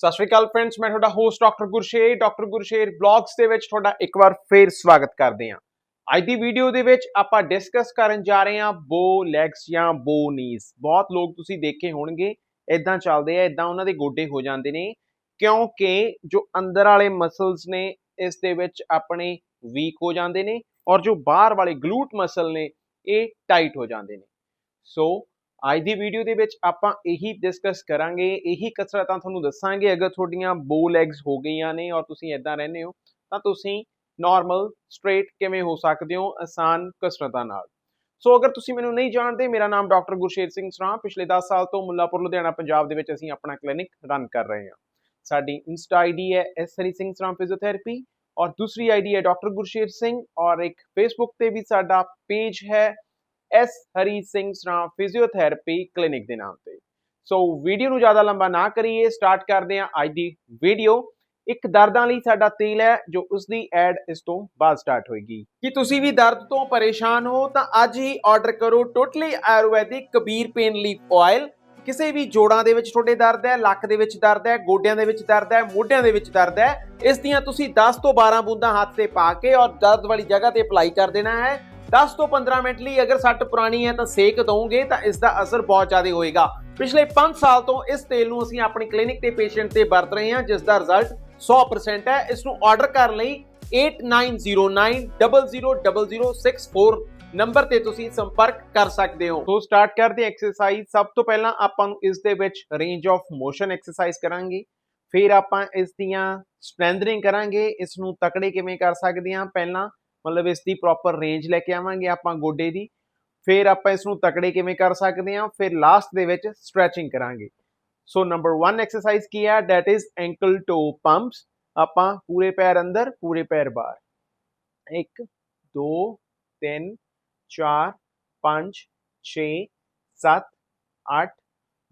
ਸਤਿ ਸ਼੍ਰੀ ਅਕਾਲ ਫਰੈਂਡਸ ਮੈਂ ਤੁਹਾਡਾ host doctor Gursher doctor Gursher blogs ਦੇ ਵਿੱਚ ਤੁਹਾਡਾ ਇੱਕ ਵਾਰ ਫੇਰ ਸਵਾਗਤ ਕਰਦੇ ਹਾਂ। ਅੱਜ ਦੀ ਵੀਡੀਓ ਦੇ ਵਿੱਚ ਆਪਾਂ ਡਿਸਕਸ ਕਰਨ ਜਾ ਰਹੇ ਹਾਂ ਬੋ ਲੈਗਸ ਜਾਂ ਬੋ ਨੀਜ਼ ਬਹੁਤ ਲੋਕ ਤੁਸੀਂ ਦੇਖੇ ਹੋਣਗੇ ਇਦਾਂ ਚੱਲਦੇ ਆ ਇਦਾਂ ਉਹਨਾਂ ਦੇ ਗੋਡੇ ਹੋ ਜਾਂਦੇ ਨੇ, ਕਿਉਂਕਿ ਜੋ ਅੰਦਰ ਵਾਲੇ ਮਸਲਸ ਨੇ, ਇਸ ਦੇ ਵਿੱਚ ਆਪਣੇ ਵੀਕ ਹੋ ਜਾਂਦੇ ਨੇ ਔਰ ਜੋ ਬਾਹਰ ਵਾਲੇ ਗਲੂਟ ਮਸਲ ਨੇ, ਇਹ ਟਾਈਟ ਹੋ ਜਾਂਦੇ ਨੇ। ਸੋ ਅੱਜ ਦੀ ਵੀਡੀਓ ਦੇ ਵਿੱਚ ਆਪਾਂ ਇਹੀ ਡਿਸਕਸ ਕਰਾਂਗੇ, ਇਹੀ ਕਸਰਤਾਂ ਤੁਹਾਨੂੰ ਦੱਸਾਂਗੇ ਅਗਰ ਤੁਹਾਡੀਆਂ ਬੋ ਲੈਗਸ ਹੋ ਗਈਆਂ ਨੇ ਔਰ ਤੁਸੀਂ ਇਦਾਂ ਰਹਿੰਦੇ ਹੋ, ਤਾਂ ਤੁਸੀਂ ਨਾਰਮਲ ਸਟ੍ਰੇਟ ਕਿਵੇਂ ਹੋ ਸਕਦੇ ਹੋ ਆਸਾਨ ਕਸਰਤਾਂ ਨਾਲ। ਸੋ ਅਗਰ ਤੁਸੀਂ ਮੈਨੂੰ ਨਹੀਂ ਜਾਣਦੇ, ਮੇਰਾ ਨਾਮ ਡਾਕਟਰ ਗੁਰਸ਼ੇਰ ਸਿੰਘ ਸਰਾਂ, ਪਿਛਲੇ 10 ਸਾਲ ਤੋਂ ਮੁੱਲਾਪੁਰ, ਲੁਧਿਆਣਾ, ਪੰਜਾਬ ਦੇ ਵਿੱਚ ਅਸੀਂ ਆਪਣਾ ਕਲੀਨਿਕ ਰਨ ਕਰ ਰਹੇ ਹਾਂ। ਸਾਡੀ ਇੰਸਟਾ ਆਈਡੀ ਹੈ ਐਸ ਹਰੀ ਸਿੰਘ ਸਰਾਂ ਫਿਜ਼ੀਓਥੈਰੇਪੀ ਔਰ ਦੂਸਰੀ ਆਈਡੀ ਹੈ ਡਾਕਟਰ ਗੁਰਸ਼ੇਰ ਸਿੰਘ ਔਰ ਇੱਕ ਫੇਸਬੁੱਕ ਤੇ ਵੀ ਸਾਡਾ ਪੇਜ ਹੈ। S Hari Singh Sran physiotherapy clinic ਦੇ ਨਾਮ ਤੇ। ਸੋ ਵੀਡੀਓ ਨੂੰ ਜ਼ਿਆਦਾ ਲੰਬਾ ਨਾ ਕਰੀਏ, ਸਟਾਰਟ ਕਰਦੇ ਹਾਂ ਅੱਜ ਦੀ ਵੀਡੀਓ। ਇੱਕ ਦਰਦਾਂ ਲਈ ਸਾਡਾ ਤੇਲ ਹੈ, ਜੋ ਉਸ ਦੀ ਐਡ ਇਸ ਤੋਂ ਬਾਅਦ ਸਟਾਰਟ ਹੋਏਗੀ। ਕਿ ਤੁਸੀਂ ਵੀ ਦਰਦ ਤੋਂ ਪਰੇਸ਼ਾਨ ਹੋ, ਤਾਂ ਅੱਜ ਹੀ ਆਰਡਰ ਕਰੋ totally ayurvedic Kabir pain leaf oil ਕਿਸੇ ਵੀ ਜੋੜਾਂ ਦੇ ਵਿੱਚ ਤੁਹਾਡੇ ਦਰਦ ਹੈ, ਲੱਕ ਦੇ ਵਿੱਚ ਦਰਦ ਹੈ, ਗੋਡਿਆਂ ਦੇ ਵਿੱਚ ਦਰਦ ਹੈ, ਮੋਢਿਆਂ ਦੇ ਵਿੱਚ ਦਰਦ ਹੈ, ਇਸ ਦੀਆਂ ਤੁਸੀਂ 10 ਤੋਂ 12 ਬੂੰਦਾਂ ਹੱਥ ਤੇ ਪਾ ਕੇ ਔਰ ਦਰਦ ਵਾਲੀ ਜਗ੍ਹਾ ਤੇ ਅਪਲਾਈ ਕਰ ਦੇਣਾ ਹੈ। 10 ਤੋਂ 15 ਮਿੰਟ ਲਈ ਅਗਰ ਸੱਟ ਪੁਰਾਣੀ ਹੈ ਤਾਂ ਸੇਕ ਦਵੋਗੇ ਤਾਂ ਇਸ ਦਾ ਅਸਰ ਬਹੁਤ ਜ਼ਿਆਦਾ ਹੋਏਗਾ। ਪਿਛਲੇ 5 ਸਾਲ ਤੋਂ ਇਸ ਤੇਲ ਨੂੰ ਅਸੀਂ ਆਪਣੀ ਕਲੀਨਿਕ ਤੇ ਪੇਸ਼ੈਂਟ ਤੇ ਵਰਤ ਰਹੇ ਹਾਂ, ਜਿਸ ਦਾ ਰਿਜ਼ਲਟ 100% ਹੈ। ਇਸ ਨੂੰ ਆਰਡਰ ਕਰਨ ਲਈ 8909000064 ਨੰਬਰ ਤੇ ਤੁਸੀਂ ਸੰਪਰਕ ਕਰ ਸਕਦੇ ਹੋ। ਸੋ ਸਟਾਰਟ ਕਰਦੇ ਐਕਸਰਸਾਈਜ਼ ਸਭ ਤੋਂ ਪਹਿਲਾਂ ਆਪਾਂ ਨੂੰ ਇਸ ਦੇ ਵਿੱਚ ਰੇਂਜ ਆਫ ਮੋਸ਼ਨ ਐਕਸਰਸਾਈਜ਼ ਕਰਾਂਗੇ। ਫਿਰ ਆਪਾਂ ਇਸ ਦੀਆਂ ਸਟਰੈਂਥਨਿੰਗ ਕਰਾਂਗੇ। ਇਸ ਨੂੰ ਤਕੜੇ ਕਿਵੇਂ ਕਰ ਸਕਦੇ ਹਾਂ? ਪਹਿਲਾਂ ਮਤਲਬ ਇਸ ਦੀ ਪ੍ਰੋਪਰ ਰੇਂਜ ਲੈ ਕੇ ਆਵਾਂਗੇ ਆਪਾਂ ਗੋਡੇ ਦੀ। ਫਿਰ ਆਪਾਂ ਇਸ ਨੂੰ ਤਕੜੇ ਕਿਵੇਂ ਕਰ ਸਕਦੇ ਹਾਂ? ਫਿਰ ਲਾਸਟ ਦੇ ਵਿੱਚ ਸਟ੍ਰੈਚਿੰਗ ਕਰਾਂਗੇ। ਸੋ ਨੰਬਰ 1 ਐਕਸਰਸਾਈਜ਼ ਕੀ ਹੈ? That is ankle toe pumps ਆਪਾਂ ਪੂਰੇ ਪੈਰ ਅੰਦਰ, ਪੂਰੇ ਪੈਰ ਬਾਹਰ। 1 2 3 4 5 6 7 8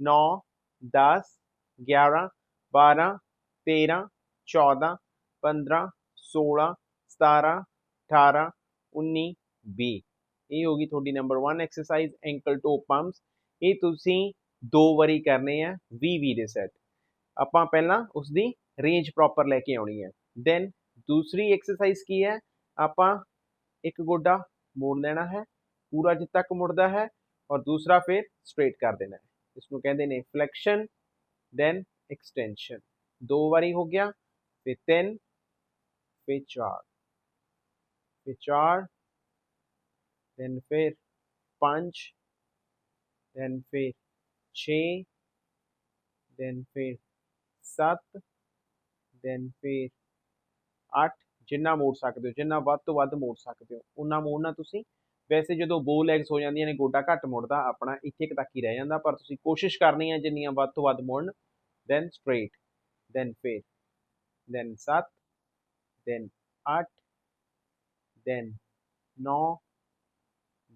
9 10 11 12 13 14 15 16 17 18 19 20 ਇਹ ਹੋ ਗਈ ਤੁਹਾਡੀ number 1 exercise ankle toe pumps ਇਹ ਤੁਸੀਂ ਦੋ ਵਾਰੀ ਕਰਨੇ ਆ 20 20 ਦੇ ਸੈੱਟ ਆਪਾਂ ਪਹਿਲਾਂ ਉਸ ਦੀ ਰੇਂਜ ਪ੍ਰੋਪਰ ਲੈ ਕੇ ਆਉਣੀ ਹੈ। ਦੈਨ ਦੂਸਰੀ ਐਕਸਰਸਾਈਜ਼ ਕੀ ਹੈ? ਆਪਾਂ ਇੱਕ ਗੋਡਾ ਮੋੜ ਲੈਣਾ ਹੈ, ਪੂਰਾ ਜਿੱਥੇ ਤੱਕ ਮੁੜਦਾ ਹੈ ਔਰ ਦੂਸਰਾ ਫਿਰ ਸਟ੍ਰੇਟ ਕਰ ਦੇਣਾ ਹੈ। ਇਸ ਨੂੰ ਕਹਿੰਦੇ ਨੇ ਫਲੈਕਸ਼ਨ ਦੈਨ ਐਕਸਟੈਂਸ਼ਨ ਦੋ ਵਾਰੀ ਹੋ ਗਿਆ, ਫਿਰ ਤਿੰਨ, ਫਿਰ ਚਾਰ। ਫਿਰ ਚਾਰ then ਫਿਰ 5 then ਫਿਰ 6 then ਫਿਰ 7 then ਫਿਰ 8 ਜਿੰਨਾ ਮੋੜ ਸਕਦੇ ਹੋ, ਜਿੰਨਾ ਵੱਧ ਤੋਂ ਵੱਧ ਮੋੜ ਸਕਦੇ ਹੋ ਉਨਾ ਮੋੜਨਾ ਤੁਸੀਂ। ਵੈਸੇ ਜਦੋਂ ਬੋ ਲੈਗਸ ਹੋ ਜਾਂਦੀਆਂ ਨੇ, ਗੋਡਾ ਘੱਟ ਮੁੜਦਾ, ਆਪਣਾ ਇੱਥੇ ਕੁ ਤੱਕ ਹੀ ਰਹਿ ਜਾਂਦਾ, ਪਰ ਤੁਸੀਂ ਕੋਸ਼ਿਸ਼ ਕਰਨੀ ਹੈ ਜਿੰਨੀਆਂ ਵੱਧ ਤੋਂ ਵੱਧ ਮੁੜਨ, then straight, then ਫਿਰ, then 7 then 8 then. 9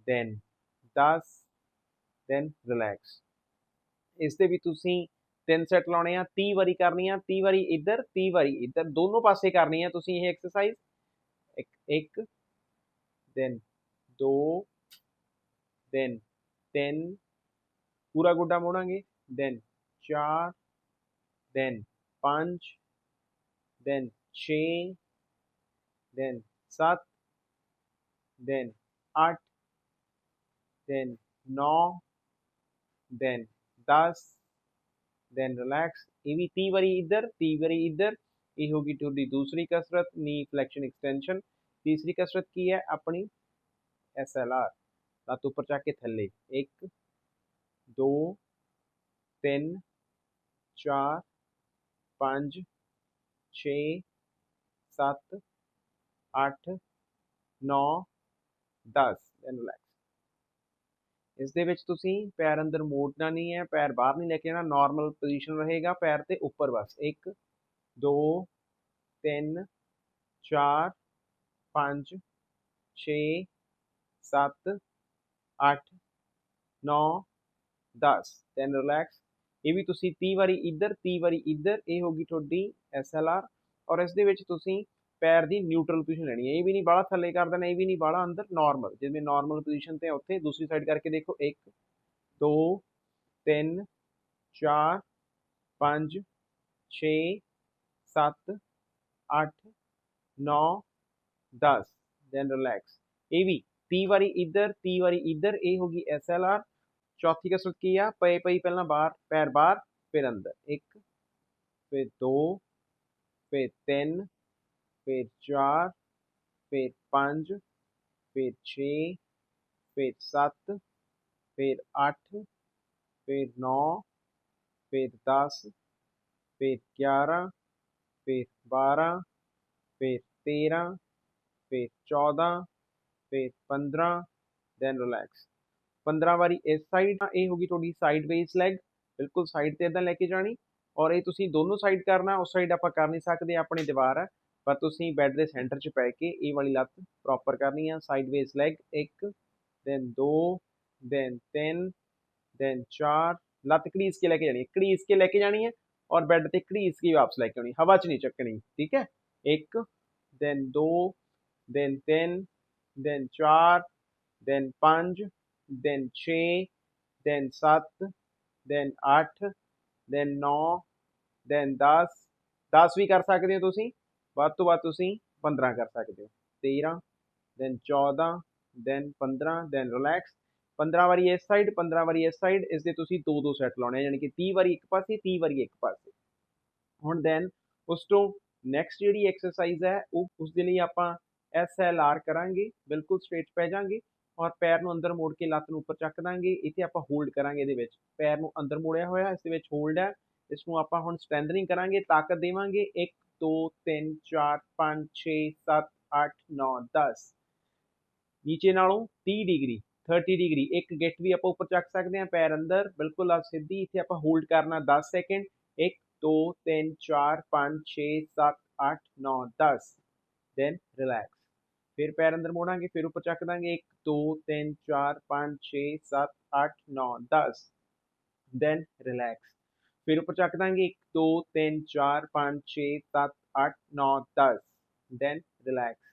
then. 10 then relax. ਇਸ ਦੇ ਵੀ ਤੁਸੀਂ ਤਿੰਨ ਸੈਟ ਲਾਉਣੇ ਆ 30 ਵਾਰੀ ਕਰਨੀ ਆ 30 ਵਾਰੀ ਇੱਧਰ 30 ਵਾਰੀ ਇੱਧਰ, ਦੋਨੋਂ ਪਾਸੇ ਕਰਨੀ ਆ ਤੁਸੀਂ ਇਹ ਐਕਸਰਸਾਈਜ਼ ਇੱਕ ਇੱਕ, then ਦੋ, then ਤਿੰਨ। ਪੂਰਾ ਗੋਡਾ ਮੋੜਾਂਗੇ, then ਚਾਰ, then ਪੰਜ, then 6 then 7 then 8 then 9 then 10 then relax ਇਹ ਵੀ 30 ਵਾਰੀ ਇੱਧਰ 30 ਵਾਰੀ ਇੱਧਰ ਇਹ ਹੋਗੀ ਤੁਹਾਡੀ ਦੂਸਰੀ ਕਸਰਤ ਨੀ ਫਲੈਕਸ਼ਨ ਐਕਸਟੈਂਸ਼ਨ ਤੀਸਰੀ ਕਸਰਤ ਕੀ ਹੈ ਆਪਣੀ ਐਸਐਲਆਰ ਲੱਤ ਉੱਪਰ ਚੱਕ ਕੇ ਥੱਲੇ 1 2 3 4 5 6 7 8 9 10 then relax. ਇਸ ਦੇ ਵਿੱਚ ਤੁਸੀਂ ਪੈਰ ਅੰਦਰ ਮੋੜਨਾ ਨਹੀਂ ਹੈ, ਪੈਰ ਬਾਹਰ ਨਹੀਂ ਲੈ ਕੇ ਆਣਾ ਨਾਰਮਲ ਪੋਜੀਸ਼ਨ ਰਹੇਗਾ ਪੈਰ ਤੇ ਉੱਪਰ ਬਸ। 1 2 3 4 5 6 7 8 9 10 then relax. ਇਹ ਵੀ ਤੁਸੀਂ 30 ਵਾਰੀ ਇੱਧਰ 30 ਵਾਰੀ ਇੱਧਰ, ਇਹ ਹੋਗੀ ਤੁਹਾਡੀ ਐਸਐਲਆਰ ਔਰ ਇਸ ਦੇ ਵਿੱਚ ਤੁਸੀਂ ਪੈਰ ਦੀ ਨਿਊਟਰਲ ਪੋਜੀਸ਼ਨ ਲੈਣੀ ਹੈ। ਇਹ ਵੀ ਨਹੀਂ ਬਾਹਲਾ ਥੱਲੇ ਕਰ ਦੇਣਾ, ਇਹ ਵੀ ਨਹੀਂ ਬਾਹਲਾ ਅੰਦਰ ਨਾਰਮਲ ਜਿਵੇਂ ਨਾਰਮਲ ਪੋਜੀਸ਼ਨ ਤੇ ਆ, ਉੱਥੇ ਦੂਸਰੀ ਸਾਈਡ ਕਰਕੇ ਦੇਖੋ 1 2 3 4 5 6 7 8 9 10 ਦੈਨ ਰਿਲੈਕਸ ਇਹ ਵੀ 30 ਵਾਰੀ ਇੱਧਰ 30 ਵਾਰੀ ਇੱਧਰ, ਇਹ ਹੋ ਗਈ ਐਸਐਲਆਰ ਚੌਥੀ ਕਸਰਤ ਕੀ ਆ? ਪਏ, ਪਈ ਪਹਿਲਾਂ ਬਾਹਰ, ਪੈਰ ਬਾਹਰ, ਫਿਰ ਅੰਦਰ। 1 ਫਿਰ 2 ਫਿਰ 3 ਫਿਰ ਚਾਰ, ਫਿਰ ਪੰਜ, ਫਿਰ ਛੇ, ਫਿਰ ਸੱਤ, ਫਿਰ ਅੱਠ, ਫਿਰ ਨੌ, ਫਿਰ 10 ਫਿਰ 11 ਫਿਰ 12 ਫਿਰ 13 ਫਿਰ 14 ਫਿਰ 15 ਦੈਨ ਰਿਲੈਕਸ 15 ਵਾਰੀ ਇਸ ਸਾਈਡ ਇਹ ਹੋਗੀ ਤੁਹਾਡੀ ਸਾਈਡ ਬੇਸ ਲੈਗ ਬਿਲਕੁਲ ਸਾਈਡ ਤੇ ਇਦਾਂ ਲੈ ਕੇ ਜਾਣੀ ਔਰ ਇਹ ਤੁਸੀਂ ਦੋਨੋਂ ਸਾਈਡ ਕਰਨਾ, ਉਸ ਸਾਈਡ ਆਪਾਂ ਕਰ ਨਹੀਂ ਸਕਦੇ, ਆਪਣੇ ਦੀਵਾਰ ਹੈ। ਪਰ ਤੁਸੀਂ ਬੈੱਡ ਦੇ ਸੈਂਟਰ 'ਚ ਪੈ ਕੇ ਇਹ ਵਾਲੀ ਲੱਤ ਪ੍ਰੋਪਰ ਕਰਨੀ ਆ ਸਾਈਡ ਬੇਸ ਲੈਗ ਇੱਕ ਦੈਨ ਦੋ ਦੈਨ ਤਿੰਨ ਦੈਨ ਚਾਰ, ਲੱਤ ਘੜੀਸ ਕੇ ਲੈ ਕੇ ਜਾਣੀ ਹੈ ਘੜੀਸ ਕੇ ਲੈ ਕੇ ਜਾਣੀ ਹੈ ਔਰ ਬੈੱਡ ਤੇ ਘੜੀਸ ਕੇ ਵਾਪਸ ਲੈ ਕੇ ਆਉਣੀ ਹਵਾ 'ਚ ਨਹੀਂ ਚੱਕਣੀ, ਠੀਕ ਹੈ? ਇੱਕ ਦੈਨ ਦੋ ਦੈਨ ਤਿੰਨ ਦੈਨ ਚਾਰ ਦੈਨ ਪੰਜ then 6 then 7 then 8 then 9 then 10 10 ਵੀ ਕਰ ਸਕਦੇ ਹੋ ਤੁਸੀਂ। ਵੱਧ ਤੋਂ ਵੱਧ ਤੁਸੀਂ 15 ਕਰ ਸਕਦੇ ਹੋ। 13 ਦੈਨ 14 ਦੈਨ 15 ਦੈਨ ਰਿਲੈਕਸ 15 ਵਾਰੀ ਇਸ ਸਾਈਡ 15 ਵਾਰੀ ਇਸ ਸਾਈਡ ਇਸ ਦੇ ਤੁਸੀਂ ਦੋ ਦੋ ਸੈੱਟ ਲਾਉਣੇ ਯਾਨੀ ਕਿ 30 ਵਾਰੀ ਇੱਕ ਪਾਸੇ 30 ਵਾਰੀ ਇੱਕ ਪਾਸੇ। ਹੁਣ ਦੈਨ ਉਸ ਤੋਂ ਨੈਕਸਟ ਜਿਹੜੀ ਐਕਸਰਸਾਈਜ਼ ਹੈ, ਉਹ ਉਸ ਦੇ ਲਈ ਆਪਾਂ ਐਸ ਐਲ ਆਰ ਕਰਾਂਗੇ, ਬਿਲਕੁਲ ਸਟ੍ਰੇਟ ਪੈ ਜਾਾਂਗੇ ਔਰ ਪੈਰ ਨੂੰ ਅੰਦਰ ਮੋੜ ਕੇ ਲੱਤ ਨੂੰ ਉੱਪਰ ਚੱਕ ਦਾਂਗੇ, ਇੱਥੇ ਆਪਾਂ ਹੋਲਡ ਕਰਾਂਗੇ ਇਹਦੇ ਵਿੱਚ। ਪੈਰ ਨੂੰ ਅੰਦਰ ਮੋੜਿਆ ਹੋਇਆ, ਇਸ ਦੇ ਵਿੱਚ ਹੋਲਡ ਹੈ। ਇਸ ਨੂੰ ਆਪਾਂ ਹੁਣ ਸਟ੍ਰੈਂਥਨਿੰਗ ਕਰਾਂਗੇ, ਤਾਕਤ ਦੇਵਾਂਗੇ 1 2 3 4 5 6 7 8 9 10 ਨੀਚੇ ਨਾਲੋਂ 30 ਡਿਗਰੀ 30 ਡਿਗਰੀ ਇੱਕ ਗਿੱਟ ਵੀ ਆਪਾਂ ਉੱਪਰ ਚੱਕ ਸਕਦੇ ਹਾਂ ਪੈਰ ਅੰਦਰ ਬਿਲਕੁਲ ਆ ਸਿੱਧੀ ਇੱਥੇ ਆਪਾਂ ਹੋਲਡ ਕਰਨਾ 10 ਸੈਕਿੰਡ 1 2 3 4 5 6 7 8 9 10 ਦੈਨ ਰਿਲੈਕਸ ਫਿਰ ਪੈਰ ਅੰਦਰ ਮੋੜਾਂਗੇ ਫਿਰ ਉੱਪਰ ਚੱਕ ਦਾਂਗੇ 1 2 3 4 5 6 7 8 9 10 ਦੈਨ ਰਿਲੈਕਸ ਫਿਰ ਉੱਪਰ ਚੱਕ ਦਾਂਗੇ 1 2 3 4 5 6 7 8 9 10 ਦੈਨ ਰਿਲੈਕਸ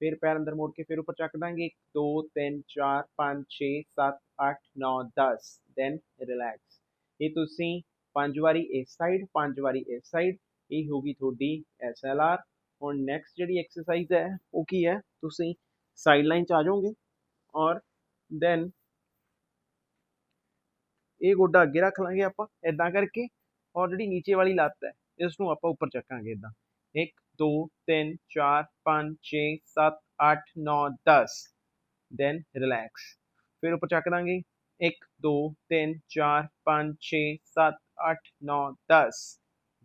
ਫਿਰ ਪੈਰ ਅੰਦਰ ਮੋੜ ਕੇ ਫਿਰ ਉੱਪਰ ਚੱਕ ਦਾਂਗੇ 1 2 3 4 5 6 7 8 9 10 ਦੈਨ ਰਿਲੈਕਸ ਇਹ ਤੁਸੀਂ ਪੰਜ ਵਾਰੀ ਇਸ ਸਾਈਡ ਪੰਜ ਵਾਰੀ ਇਸ ਸਾਈਡ ਇਹ ਹੋਗੀ ਤੁਹਾਡੀ ਐਸਐਲਆਰ ਹੁਣ ਨੈਕਸਟ ਜਿਹੜੀ ਐਕਸਰਸਾਈਜ਼ ਹੈ ਉਹ ਕੀ ਹੈ ਤੁਸੀਂ ਸਾਈਡ ਲਾਈਨ ਚ ਆ ਜਾਓਗੇ ਔਰ ਦੈਨ ਇਹ ਗੋਡਾ ਅੱਗੇ ਰੱਖ ਲਾਂਗੇ ਆਪਾਂ ਇਦਾਂ ਕਰਕੇ, ਔਰ ਜਿਹੜੀ ਨੀਚੇ ਵਾਲੀ ਲੱਤ ਹੈ ਇਸ ਨੂੰ ਆਪਾਂ ਉੱਪਰ ਚੱਕਾਂਗੇ ਇਦਾਂ 1 2 3 4 5 6 7 8 9 10 ਦੈਨ ਰਿਲੈਕਸ ਫਿਰ ਉੱਪਰ ਚੱਕ ਦਾਂਗੇ। 1 2 3 4 5 6 7 8 9 10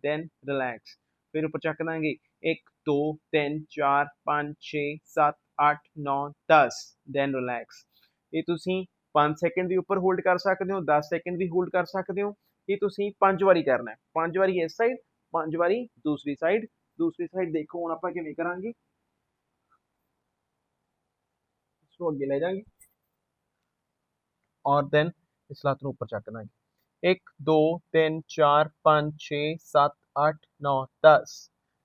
ਦੈਨ ਰਿਲੈਕਸ ਫਿਰ ਉੱਪਰ ਚੱਕ ਦਾਂਗੇ। 1 2 3 4 5 6 7 8 9 10 ਦੈਨ ਰਿਲੈਕਸ ਇਹ ਤੁਸੀਂ 5 ਸੈਕਿੰਡ ਵੀ ਉੱਪਰ ਹੋਲਡ ਕਰ ਸਕਦੇ ਹੋ 10 ਸੈਕਿੰਡ ਵੀ ਹੋਲਡ ਕਰ ਸਕਦੇ ਹੋ ਇਹ ਤੁਸੀਂ 5 ਵਾਰੀ ਕਰਨਾ ਹੈ 5 ਵਾਰੀ ਇਸ ਸਾਈਡ 5 ਵਾਰੀ ਦੂਸਰੀ ਸਾਈਡ ਦੂਸਰੀ ਸਾਈਡ ਦੇਖੋ ਹੁਣ ਆਪਾਂ ਕਿਵੇਂ ਕਰਾਂਗੇ ਇਸ ਨੂੰ ਅੱਗੇ ਲੈ ਜਾਾਂਗੇ ਔਰ ਦੈਨ ਇਸ ਲੱਤ ਨੂੰ ਉੱਪਰ ਚੱਕ ਦਾਂਗੇ 1 2 3 4 5 6 7 8 9 10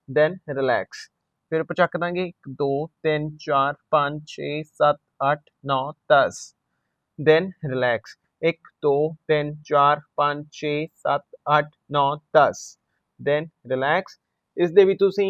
ਦੈਨ ਰਿਲੈਕਸ ਫਿਰ ਉੱਪਰ ਚੱਕ ਦਾਂਗੇ 1 2 3 4 5 6 7 8 9 10 ਦੈਨ ਰਿਲੈਕਸ 1 2 3 4 5 6 7 8 9 10 ਦੈਨ ਰਿਲੈਕਸ ਇਸ ਦੇ ਵੀ ਤੁਸੀਂ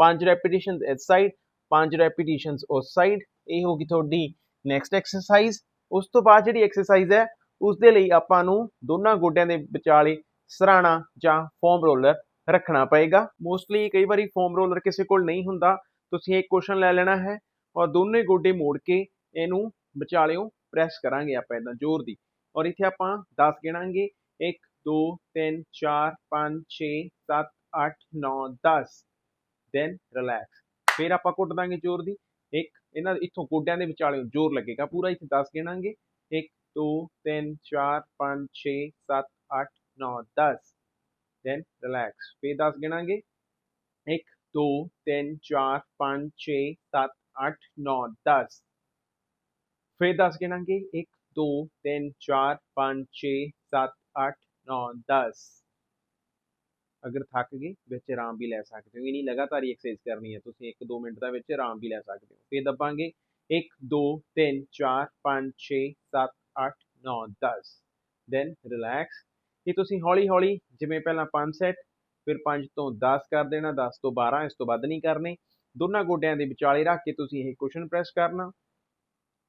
5 ਰੈਪੀਟੀਸ਼ਨਸ ਇਸ ਸਾਈਡ 5 ਰੈਪੀਟੀਸ਼ਨਸ ਉਸ ਸਾਈਡ ਇਹ ਹੋਗੀ ਤੁਹਾਡੀ ਨੈਕਸਟ ਐਕਸਰਸਾਈਜ਼ ਉਸ ਤੋਂ ਬਾਅਦ ਜਿਹੜੀ ਐਕਸਰਸਾਈਜ਼ ਹੈ ਉਸ ਦੇ ਲਈ ਆਪਾਂ ਨੂੰ ਦੋਨਾਂ ਗੋਡਿਆਂ ਦੇ ਵਿਚਾਲੇ ਸਰਾਣਾ ਜਾਂ ਫੋਮ ਰੋਲਰ ਰੱਖਣਾ ਪਏਗਾ। ਮੋਸਟਲੀ ਕਈ ਵਾਰੀ ਫੋਮ ਰੋਲਰ ਕਿਸੇ ਕੋਲ ਨਹੀਂ ਹੁੰਦਾ। ਤੁਸੀਂ ਇੱਕ ਕੁਸ਼ਨ ਲੈ ਲੈਣਾ ਹੈ ਔਰ ਦੋਨੇ ਗੋਡੇ ਮੋੜ ਕੇ ਇਹਨੂੰ ਵਿਚਾਲਿਓਂ। ਪ੍ਰੈਸ ਕਰਾਂਗੇ ਆਪਾਂ ਇਦਾਂ ਜ਼ੋਰ ਦੀ। ਔਰ ਇੱਥੇ ਆਪਾਂ 10 ਗਿਣਾਂਗੇ। 1 2 3 4 5 6 7 8 9 10 ਦੈਨ ਰਿਲੈਕਸ ਫਿਰ ਆਪਾਂ ਕੁੱਟ ਦਾਂਗੇ ਜ਼ੋਰ ਦੀ। ਇੱਕ, ਇਹਨਾਂ ਇੱਥੋਂ ਗੋਡਿਆਂ ਦੇ ਵਿਚਾਲੇ ਜ਼ੋਰ ਲੱਗੇਗਾ। ਪੂਰਾ ਇੱਥੇ 10 ਗਿਣਾਂਗੇ। 1 2 3 4 5 6 7 8 9 10 ਦੈਨ ਰਿਲੈਕਸ ਫਿਰ 10 ਗਿਣਾਂਗੇ। 1 2 3 4 5 6 7 8 9 10 ਫਿਰ 10 ਗਿਣਾਂਗੇ 1 2 3 4 5 6 7 8 9 10 ਅਗਰ ਥੱਕ ਗਏ, ਵਿੱਚ ਆਰਾਮ ਵੀ ਲੈ ਸਕਦੇ ਹੋ। ਇਹ ਨਹੀਂ ਲਗਾਤਾਰ ਐਕਸਰਸਾਈਜ਼ ਕਰਨੀ ਹੈ। ਤੁਸੀਂ 1-2 ਮਿੰਟ ਦਾ ਵਿੱਚ ਆਰਾਮ ਵੀ ਲੈ ਸਕਦੇ ਹੋ। ਫਿਰ ਦੱਬਾਂਗੇ। 1 2 3 4 5 6 7 8 9 10 ਦੈਨ ਰਿਲੈਕਸ ਇਹ ਤੁਸੀਂ ਹੌਲੀ ਹੌਲੀ ਜਿਵੇਂ ਪਹਿਲਾਂ 5 ਸੈਟ ਫਿਰ 5 ਤੋਂ 10 ਕਰ ਦੇਣਾ 10 ਤੋਂ 12 ਇਸ ਤੋਂ ਵੱਧ ਨਹੀਂ ਕਰਨੇ। ਦੋਨਾਂ ਗੋਡਿਆਂ ਦੇ ਵਿਚਾਲੇ ਰੱਖ ਕੇ ਤੁਸੀਂ ਇਹ ਕੁਸ਼ਨ ਪ੍ਰੈਸ ਕਰਨਾ।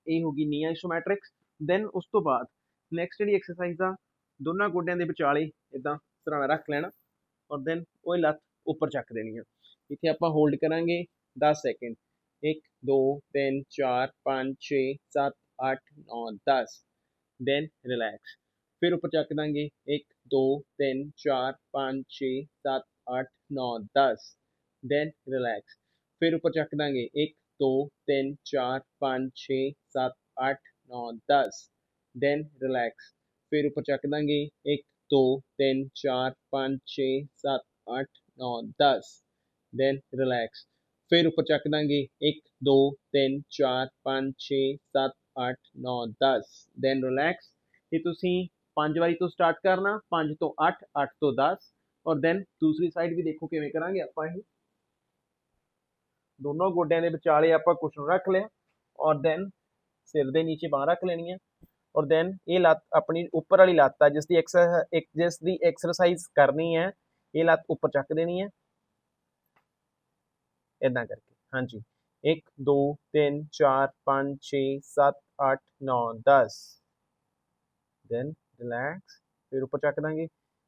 ਇਹ ਹੋ ਗਈ ਨੀ ਆਈਸੋਮੈਟ੍ਰਿਕਸ ਦੈਨ ਉਸ ਤੋਂ ਬਾਅਦ ਨੈਕਸਟ ਜਿਹੜੀ ਐਕਸਰਸਾਈਜ਼ ਆ, ਦੋਨਾਂ ਗੋਡਿਆਂ ਦੇ ਵਿਚਾਲੇ ਇਦਾਂ ਸਰਾਣਾ ਰੱਖ ਲੈਣਾ ਔਰ ਦੈਨ ਉਹ ਲੱਤ ਉੱਪਰ ਚੱਕ ਦੇਣੀ ਆ। ਇੱਥੇ ਆਪਾਂ ਹੋਲਡ ਕਰਾਂਗੇ 10 ਸੈਕਿੰਡ 1 2 3 4 5 6 7 8 9 10 ਦੈਨ ਰਿਲੈਕਸ ਫਿਰ ਉੱਪਰ ਚੱਕ ਦਾਂਗੇ। 1 2 3 4 5 6 7 8 9 10 ਦੈਨ ਰਿਲੈਕਸ ਫਿਰ ਉੱਪਰ ਚੱਕ ਦਾਂਗੇ। 1 2 3 4 5 6 7 8 9 10 ਦੈਨ ਰਿਲੈਕਸ ਫਿਰ ਉੱਪਰ ਚੱਕ ਦਾਂਗੇ 1 2 3 4 5 6 7 8 9 10 ਦੈਨ ਰਿਲੈਕਸ ਫਿਰ ਉੱਪਰ ਚੱਕ ਦਾਂਗੇ 1 2 3 4 5 6 7 8 9 10 ਦੈਨ ਰਿਲੈਕਸ ਇਹ ਤੁਸੀਂ ਪੰਜ ਵਾਰੀ ਤੋਂ ਸਟਾਰਟ ਕਰਨਾ 5 ਤੋਂ 8 8 ਤੋਂ 10 ਔਰ ਦੈਨ ਦੂਸਰੀ ਸਾਈਡ ਵੀ ਦੇਖੋ ਕਿਵੇਂ ਕਰਾਂਗੇ ਆਪਾਂ ਇਹ ਦੋਨੋਂ ਗੋਡਿਆਂ ਦੇ ਵਿਚਾਲੇ ਆਪਾਂ ਕੁਸ਼ਨ ਰੱਖ ਲਿਆ ਔਰ ਦੈਨ ਸਿਰ ਦੇ ਨੀਚੇ ਬਾਹ ਰੱਖ ਲੈਣੀ ਹੈ ਔਰ ਦੈਨ ਇਹ ਲੱਤ ਆਪਣੀ ਉੱਪਰ ਵਾਲੀ ਲੱਤ ਆ ਜਿਸ ਦੀ ਐਕਸਰ ਜਿਸ ਦੀ ਐਕਸਰਸਾਈਜ਼ ਕਰਨੀ ਹੈ ਇਹ ਲੱਤ ਉੱਪਰ ਚੱਕ ਦੇਣੀ ਹੈ ਇਦਾਂ ਕਰਕੇ, ਹਾਂਜੀ। 1 2 3 4 5 6 7 8 9 10 ਦੈਨ ਰਿਲੈਕਸ ਫਿਰ ਉੱਪਰ ਚੱਕ ਦਾਂਗੇ।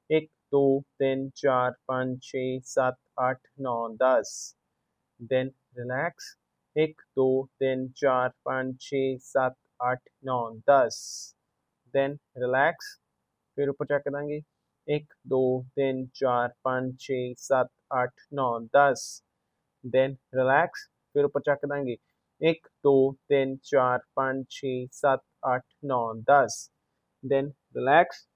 1 2 3 4 5 6 7 8 9 10 ਦੈਨ ਰਿਲੈਕਸ 1 2 3 4 5 6 7 8 9 10 ਦੈਨ ਰਿਲੈਕਸ ਫਿਰ ਉੱਪਰ ਚੱਕ ਦਾਂਗੇ 1 2 3 4 5 6 7 8 9 10 ਦੈਨ ਰਿਲੈਕਸ ਫਿਰ ਉੱਪਰ ਚੱਕ ਦਾਂਗੇ 1 2 3 4 5 6 7 8 9 10 ਦੈਨ ਰਿਲੈਕਸ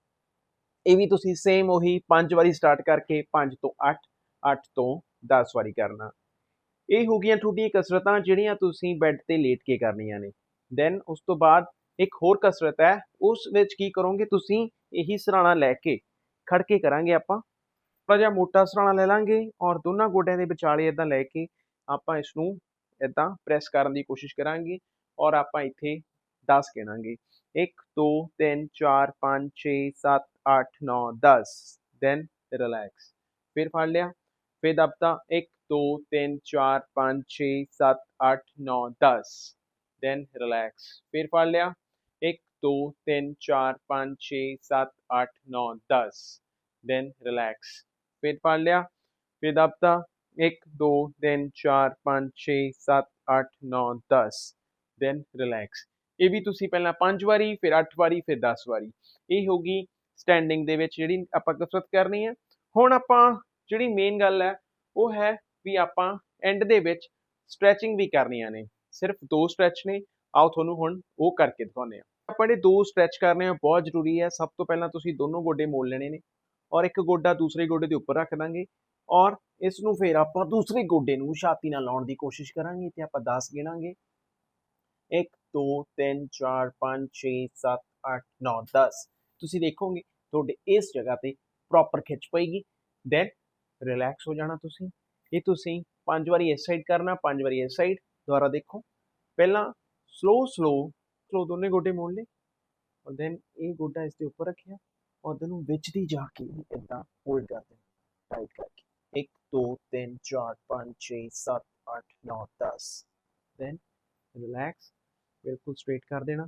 ਇਹ ਵੀ ਤੁਸੀਂ ਸੇਮ ਉਹੀ 5 ਵਾਰੀ ਸਟਾਰਟ ਕਰਕੇ 5 ਤੋਂ 8 8 ਤੋਂ 10 ਵਾਰੀ ਕਰਨਾ। ਇਹ ਹੋ ਗਈਆਂ ਤੁਹਾਡੀਆਂ ਕਸਰਤਾਂ ਜਿਹੜੀਆਂ ਤੁਸੀਂ ਬੈੱਡ ਤੇ ਲੇਟ ਕੇ ਕਰਨੀਆਂ ਨੇ। ਦੈਨ ਉਸ ਤੋਂ ਬਾਅਦ ਇੱਕ ਹੋਰ ਕਸਰਤ ਹੈ, ਉਸ ਵਿੱਚ ਕੀ ਕਰੋਗੇ ਤੁਸੀਂ? ਇਹੀ ਸਰਾਣਾ ਲੈ ਕੇ ਖੜ ਕੇ ਕਰਾਂਗੇ ਆਪਾਂ। ਥੋੜਾ ਜਿਹਾ ਮੋਟਾ ਸਰਾਣਾ ਲੈ ਲਾਂਗੇ ਔਰ ਦੋਨਾਂ ਗੋਡਿਆਂ ਦੇ ਵਿਚਾਲੇ ਇਦਾਂ ਲੈ ਕੇ ਆਪਾਂ ਇਸ ਨੂੰ ਇਦਾਂ ਪ੍ਰੈਸ ਕਰਨ ਦੀ ਕੋਸ਼ਿਸ਼ ਕਰਾਂਗੇ ਔਰ ਆਪਾਂ ਇੱਥੇ 10 ਗਿਣਾਂਗੇ 1 2 3 4 5 6 7 8 9 10 ਦੈਨ ਰਿਲੈਕਸ ਫਿਰ ਫੜ ਲਿਆ। ਫਿਰ ਦਬਤਾ। 1 2 3 4 5 6 7 8 9 10 ਦੈਨ ਰਿਲੈਕਸ ਫਿਰ ਫੜ ਲਿਆ। 1 2 3 4 5 6 7 8 9 10 ਦੈਨ ਰਿਲੈਕਸ ਫਿਰ ਫੜ ਲਿਆ। ਫਿਰ ਦਬਤਾ। 1 2 3 4 5 6 7 8 9 10 ਦੈਨ ਰਿਲੈਕਸ ਇਹ ਵੀ ਤੁਸੀਂ ਪਹਿਲਾਂ 5 ਵਾਰੀ, ਫਿਰ 8 ਵਾਰੀ, ਫਿਰ 10 ਵਾਰੀ। ਇਹ ਹੋਗੀ ਸਟੈਂਡਿੰਗ ਦੇ ਵਿੱਚ ਜਿਹੜੀ ਆਪਾਂ ਕਸਰਤ ਕਰਨੀ ਹੈ। ਹੁਣ ਆਪਾਂ ਜਿਹੜੀ ਮੇਨ ਗੱਲ ਹੈ, ਉਹ ਹੈ ਵੀ ਆਪਾਂ ਐਂਡ ਦੇ ਵਿੱਚ ਸਟ੍ਰੈਚਿੰਗ ਵੀ ਕਰਨੀਆਂ ਨੇ। ਸਿਰਫ ਦੋ ਸਟ੍ਰੈਚ ਨੇ। ਆਓ ਤੁਹਾਨੂੰ ਹੁਣ ਉਹ ਕਰਕੇ ਦਿਖਾਉਂਦੇ ਆ ਆਪਾਂ ਜਿਹੜੇ ਦੋ ਸਟ੍ਰੈਚ ਕਰਨੇ ਆ, ਬਹੁਤ ਜ਼ਰੂਰੀ ਹੈ। ਸਭ ਤੋਂ ਪਹਿਲਾਂ ਤੁਸੀਂ ਦੋਨੋਂ ਗੋਡੇ ਮੋੜ ਲੈਣੇ ਨੇ ਔਰ ਇੱਕ ਗੋਡਾ ਦੂਸਰੇ ਗੋਡੇ ਦੇ ਉੱਪਰ ਰੱਖ ਦਾਂਗੇ ਔਰ ਇਸ ਨੂੰ ਫਿਰ ਆਪਾਂ ਦੂਸਰੇ ਗੋਡੇ ਨੂੰ ਛਾਤੀ ਨਾਲ ਲਾਉਣ ਦੀ ਕੋਸ਼ਿਸ਼ ਕਰਾਂਗੇ ਤੇ ਆਪਾਂ 10 ਗਿਣਾਂਗੇ। 1 2 3 4 5 6 7 8 9 10 ਤੁਸੀਂ ਦੇਖੋਗੇ ਤੁਹਾਡੇ ਇਸ ਜਗ੍ਹਾ ਤੇ ਪ੍ਰੋਪਰ ਖਿੱਚ ਪਏਗੀ। ਦੈਨ ਰਿਲੈਕਸ ਹੋ ਜਾਣਾ ਤੁਸੀਂ। ਇਹ ਤੁਸੀਂ ਪੰਜ ਵਾਰੀ ਇਸ ਸਾਈਡ ਕਰਨਾ, ਪੰਜ ਵਾਰੀ ਇਸ ਸਾਈਡ ਦੁਬਾਰਾ ਦੇਖੋ। ਪਹਿਲਾਂ ਸਲੋ ਸਲੋ ਸਲੋ ਦੋਨੇ ਗੋਡੇ ਮੋੜ ਲਏ ਔਰ ਦੈਨ ਇਹ ਗੋਡਾ ਇਸ ਦੇ ਉੱਪਰ ਰੱਖਿਆ ਔਰ ਦੈਨ ਵਿੱਚ ਦੀ ਜਾ ਕੇ ਇਦਾਂ ਹੋਲਡ ਕਰ ਦੇਣਾ ਟਾਈਟ ਕਰਕੇ। 1 2 3 4 5 6 7 8 9 10 ਦੈਨ ਰਿਲੈਕਸ ਬਿਲਕੁਲ ਸਟ੍ਰੇਟ ਕਰ ਦੇਣਾ।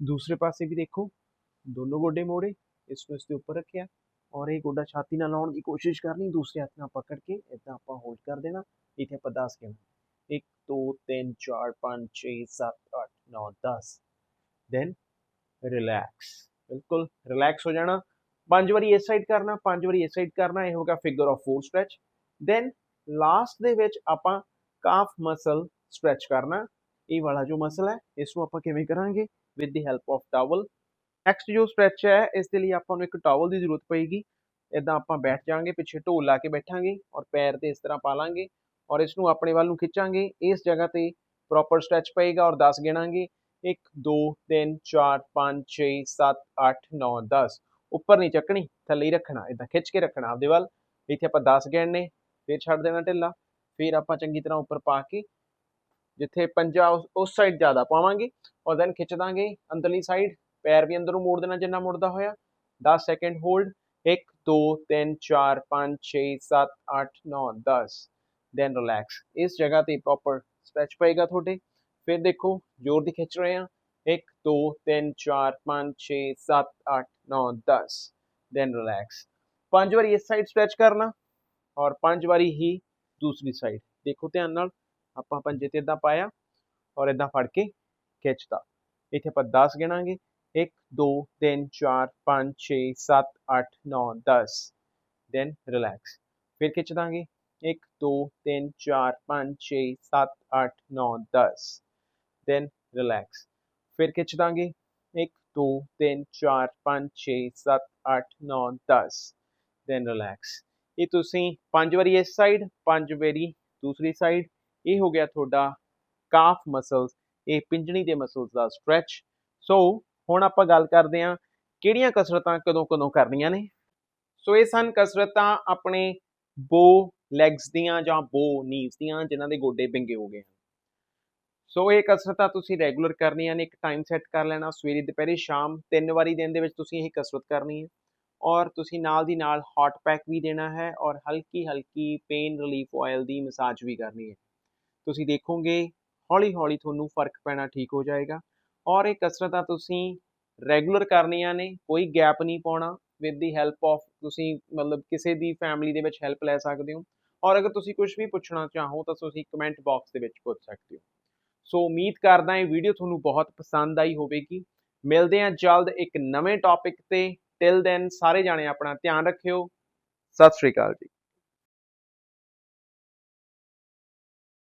ਦੂਸਰੇ ਪਾਸੇ ਵੀ ਦੇਖੋ, ਦੋਨੋਂ ਗੋਡੇ ਮੋੜੇ, ਇਸ ਨੂੰ ਇਸ ਦੇ ਉੱਪਰ ਰੱਖਿਆ। ਔਰ ਇਹ ਗੋਡਾ ਛਾਤੀ ਨਾਲ ਲਾਉਣ ਦੀ ਕੋਸ਼ਿਸ਼ ਕਰਨੀ, ਦੂਸਰੇ ਹੱਥ ਨਾਲ ਪਕੜ ਕੇ ਇਦਾਂ ਆਪਾਂ ਹੋਲਡ ਕਰ ਦੇਣਾ, ਇੱਥੇ ਆਪਾਂ 10 ਗਿਣਨਾ 1 2 3 4 5 6 7 8 9 10 ਦੈਨ ਰਿਲੈਕਸ ਬਿਲਕੁਲ ਰਿਲੈਕਸ ਹੋ ਜਾਣਾ। ਪੰਜ ਵਾਰੀ ਇਸ ਸਾਈਡ ਕਰਨਾ, ਪੰਜ ਵਾਰੀ ਇਸ ਸਾਈਡ ਕਰਨਾ, ਇਹ ਹੋਗਾ figure of 4 stretch then last ਦੇ ਵਿੱਚ ਆਪਾਂ ਕਾਫ ਮਸਲ ਸਟ੍ਰੈਚ ਕਰਨਾ। ਇਹ ਵਾਲਾ ਜੋ ਮਸਲ ਹੈ ਇਸ ਨੂੰ ਆਪਾਂ ਕਿਵੇਂ ਕਰਾਂਗੇ? With the help of towel next ਜੋ ਸਟ੍ਰੈਚ ਹੈ, ਇਸ ਦੇ ਲਈ ਆਪਾਂ ਨੂੰ ਇੱਕ ਟਾਵਲ ਦੀ ਜ਼ਰੂਰਤ ਪਏਗੀ। ਇਦਾਂ ਆਪਾਂ ਬੈਠ ਜਾਾਂਗੇ ਪਿੱਛੇ ਢੋਲ ਲਾ ਕੇ ਬੈਠਾਂਗੇ ਔਰ ਪੈਰ ਤੇ ਇਸ ਤਰ੍ਹਾਂ ਪਾ ਲਾਂਗੇ ਔਰ ਇਸ ਨੂੰ ਆਪਣੇ ਵੱਲ ਨੂੰ ਖਿੱਚਾਂਗੇ। ਇਸ ਜਗ੍ਹਾ ਤੇ ਪ੍ਰੋਪਰ ਸਟ੍ਰੈਚ ਪਏਗਾ ਔਰ 10 ਗਿਣਾਂਗੇ। 1 2 3 4 5 6 7 8 9 10 ਉੱਪਰ ਨਹੀਂ ਚੱਕਣੀ, ਥੱਲੇ ਹੀ ਰੱਖਣਾ ਇਦਾਂ ਖਿੱਚ ਕੇ ਰੱਖਣਾ ਆਪਦੇ ਵੱਲ। ਇੱਥੇ ਆਪਾਂ 10 ਗਿਣਨੇ, ਫਿਰ ਛੱਡ ਦੇਣਾ ਢਿੱਲਾ। ਫਿਰ ਆਪਾਂ ਚੰਗੀ ਤਰ੍ਹਾਂ ਉੱਪਰ ਪਾ ਕੇ ਜਿੱਥੇ ਪੰਜਾ ਉਸ ਸਾਈਡ ਜ਼ਿਆਦਾ ਪਾਵਾਂਗੇ ਔਰ ਦੈਨ ਖਿੱਚ ਦਾਂਗੇ ਅੰਦਰਲੀ ਸਾਈਡ ਪੈਰ ਵੀ ਅੰਦਰ ਨੂੰ ਮੋੜ ਦੇਣਾ ਜਿੰਨਾ ਮੁੜਦਾ ਹੋਇਆ। 10 ਸੈਕਿੰਡ ਹੋਲਡ 1 2 3 4 5 6 7 8 9 10 ਦੈਨ ਰਿਲੈਕਸ ਇਸ ਜਗ੍ਹਾ ਤੇ ਪ੍ਰੋਪਰ ਸਟ੍ਰੈਚ ਪਏਗਾ ਤੁਹਾਡੇ। ਫਿਰ ਦੇਖੋ, ਜ਼ੋਰ ਦੀ ਖਿੱਚ ਰਹੇ ਹਾਂ। 1 2 3 4 5 6 7 8 9 10 ਦੈਨ ਰਿਲੈਕਸ ਪੰਜ ਵਾਰੀ ਇਸ ਸਾਈਡ ਸਟ੍ਰੈਚ ਕਰਨਾ ਔਰ ਪੰਜ ਵਾਰੀ ਹੀ ਦੂਸਰੀ ਸਾਈਡ ਦੇਖੋ ਧਿਆਨ ਨਾਲ, ਆਪਾਂ ਪੰਜੇ ਤੇ ਇਦਾਂ ਪਾਇਆ ਔਰ ਇਦਾਂ ਫੜ ਕੇ ਖਿੱਚਦਾ ਇੱਥੇ ਆਪਾਂ 10 ਗਿਣਾਂਗੇ। 1 2 3 4 5 6 7 8 9 10 ਦੈਨ ਰਿਲੈਕਸ ਫਿਰ ਖਿੱਚ ਦਾਂਗੇ। 1 2 3 4 5 6 7 8 9 10 ਦੈਨ ਰਿਲੈਕਸ ਫਿਰ ਖਿੱਚ ਦਾਂਗੇ। 1 2 3 4 5 6 7 8 9 10 ਦੈਨ ਰਿਲੈਕਸ ਇਹ ਤੁਸੀਂ ਪੰਜ ਵਾਰੀ ਇਸ ਸਾਈਡ ਪੰਜ ਵਾਰੀ ਦੂਸਰੀ ਸਾਈਡ ਇਹ ਹੋ ਗਿਆ ਤੁਹਾਡਾ ਕਾਫ ਮਸਲਸ ਇਹ ਪਿੰਜਣੀ ਦੇ ਮਸਲਸ ਦਾ ਸਟ੍ਰੈਚ ਸੋ ਹੁਣ ਆਪਾਂ ਗੱਲ ਕਰਦੇ ਹਾਂ ਕਿਹੜੀਆਂ ਕਸਰਤਾਂ ਕਦੋਂ ਕਦੋਂ ਕਰਨੀਆਂ ਨੇ। ਸੋ ਇਹ ਸਨ ਕਸਰਤਾਂ ਆਪਣੇ ਬੋ ਲੈਗਸ ਦੀਆਂ ਜਾਂ ਬੋ ਨੀਜ਼ ਦੀਆਂ ਜਿਨ੍ਹਾਂ ਦੇ ਗੋਡੇ ਵਿੰਗੇ ਹੋ ਗਏ ਹਨ। ਸੋ ਇਹ ਕਸਰਤਾਂ ਤੁਸੀਂ ਰੈਗੂਲਰ ਕਰਨੀਆਂ ਨੇ, ਇੱਕ ਟਾਈਮ ਸੈੱਟ ਕਰ ਲੈਣਾ, ਸਵੇਰੇ, ਦੁਪਹਿਰੇ, ਸ਼ਾਮ ਤਿੰਨ ਵਾਰੀ ਦਿਨ ਦੇ ਵਿੱਚ ਤੁਸੀਂ ਇਹ ਕਸਰਤ ਕਰਨੀ ਹੈ। ਔਰ ਤੁਸੀਂ ਨਾਲ ਦੀ ਨਾਲ ਹੌਟ ਪੈਕ ਵੀ ਦੇਣਾ ਹੈ ਔਰ ਹਲਕੀ ਹਲਕੀ ਪੇਨ ਰਿਲੀਫ ਆਇਲ ਦੀ ਮਸਾਜ ਵੀ ਕਰਨੀ ਹੈ। ਤੁਸੀਂ ਦੇਖੋਗੇ ਹੌਲੀ ਹੌਲੀ ਤੁਹਾਨੂੰ ਫ਼ਰਕ ਪੈਣਾ ਠੀਕ ਹੋ ਜਾਏਗਾ। ਔਰ ਇਹ ਕਸਰਤਾਂ ਤੁਸੀਂ ਰੈਗੂਲਰ ਕਰਨੀਆਂ ਨੇ, ਕੋਈ ਗੈਪ ਨਹੀਂ ਪਾਉਣਾ ਵਿਦ ਦੀ ਹੈਲਪ ਆਫ ਤੁਸੀਂ ਮਤਲਬ ਕਿਸੇ ਦੀ ਫੈਮਿਲੀ ਦੇ ਵਿੱਚ ਹੈਲਪ ਲੈ ਸਕਦੇ ਹੋ, ਔਰ ਅਗਰ ਤੁਸੀਂ ਕੁਝ ਵੀ ਪੁੱਛਣਾ ਚਾਹੋ ਤਾਂ ਤੁਸੀਂ ਕਮੈਂਟ ਬਾਕਸ ਦੇ ਵਿੱਚ ਪੁੱਛ ਸਕਦੇ ਹੋ। ਸੋ ਉਮੀਦ ਕਰਦਾ ਇਹ ਵੀਡੀਓ ਤੁਹਾਨੂੰ ਬਹੁਤ ਪਸੰਦ ਆਈ ਹੋਵੇਗੀ। ਮਿਲਦੇ ਹਾਂ ਜਲਦ ਇੱਕ ਨਵੇਂ ਟੌਪਿਕ ਤੇ। ਟਿਲ ਦੈਨ ਸਾਰੇ ਜਾਣੇ ਆਪਣਾ ਧਿਆਨ ਰੱਖਿਓ। ਸਤਿ ਸ਼੍ਰੀ ਅਕਾਲ ਜੀ।